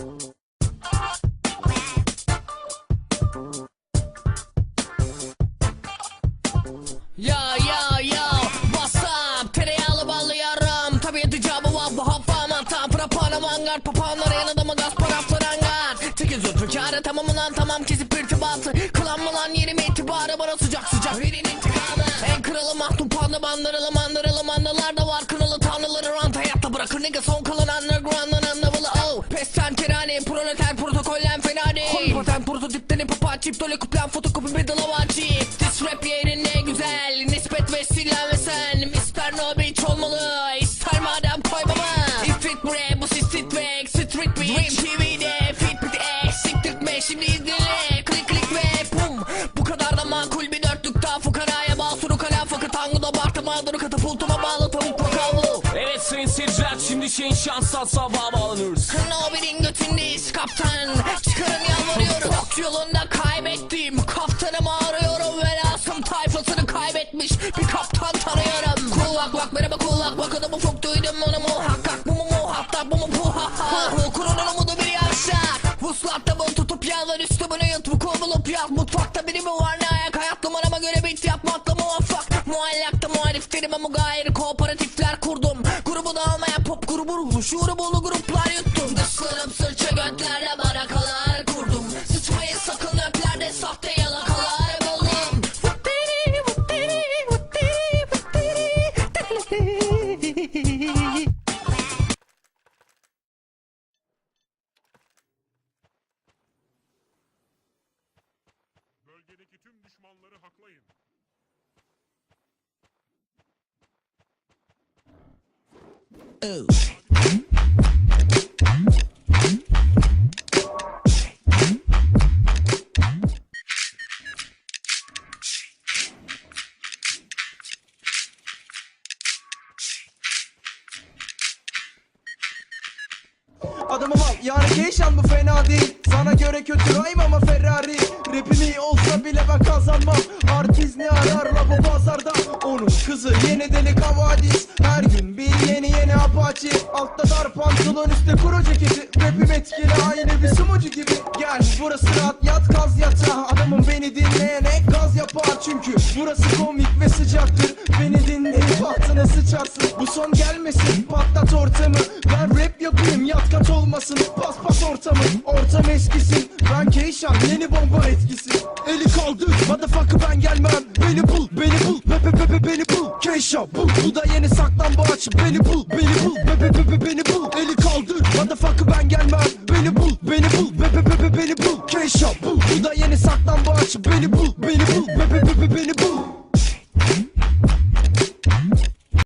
Yo yo yo What's up? Tereyağlı ballıyorum Tabii dicabı var bu hafama Tam. Para mangar Papağanlar yanında mı gaz para frangar Tekiz otur kârı tamam tamam Kesip irtibatı. Kılan mı lan yerime itibarı Bana sıcak sıcak. En kralı mahdum panda bandaralı mandaralı Mandalar da var. Kralı tanrıları Rant hayatta bırakır. Nigga son kalan underground'ları Kerane proleter protokollen fena değil. Patent prototipten ipapa çip dole kuplen fotokopi bir dalavan çip Diss rap yerine güzel nispet ve silahın ve sen. Mr. No Bitch olmalı ister madem koy baba. If it bre bu sistit ve street bitch Dream TV'de fit bit e siktirtme şimdi izle Klik klik ve pum Bu kadar da makul bir dörtlük daha fukaraya basuru kalem fakat tango bartı mağduru katapultuma bağlı sayın seyirciler şimdi şeyin şansal sabah bağlanıyoruz. Knobel'in götündeyiz kaptan. Çıkarın yalvarıyorum. Ok yolunda kaybettim. Kaptanımı arıyorum Velasım tayfasını kaybetmiş Bir kaptan tanıyorum. Kulak bak merhaba kulak bak adamı çok duydum onu muhakkak. Bu mu muhakkak bu mu bu ha ha Kurunun umudu bir yavşak Vuslatta bunu tutup yalvar üstümünü yut Bu kovulup yat Mutfakta biri mi var ne ayak? Hayat numarama göre bit yapmakla muvaffak. Muallakta muhaliflerime mugayir Kooperatifler pop Şuuru bolu gruplar yuttum Dışlarım sırça götlerle barakalar kurdum Sıçmayın sakın öplerde sahte yalakalar buldum Vuttiri, vuttiri, vuttiri, vuttiri. Bölgedeki tüm düşmanları haklayın. Adamım al. Yani Keyşan bu fena değil. Sana göre kötü rhyme ama Ferrari. Rapimi olsa bile ben kazanmam. Artist ne arar bu pazarda? Onun kızı yeni deli havadis Her gün bir yeni yeni apache. Altta dar pantolon üstte kuru ceketi. Rapim etkili aynı bir sumucu gibi. Gel burası rahat. Yat kaz yatağa Adamım beni dinleyene gaz yapar. Çünkü burası komik ve sıcaktır. Beni dinleyip bahtına sıçarsın Bu son gelmesin. Patlat ortamı. Ben rap yapayım. Yat kat olmasın. Pas pas ortamı. Ortam eskisin. Ben Keyşan yeni bomba etkisi. Eli kaldır motherfucker ben gelmem. Beni bul. Beni bul. Be be be be beni bul. Keyşan bul. Bu da yeni saklambaç Beni bul. Beni bul. Be be be be beni bul. Eli kaldır motherfucker ben gelmem. Beni bul. Beni bul. Be be be be beni bul. Keyşan bul. Bu da yeni saklambaç beni bul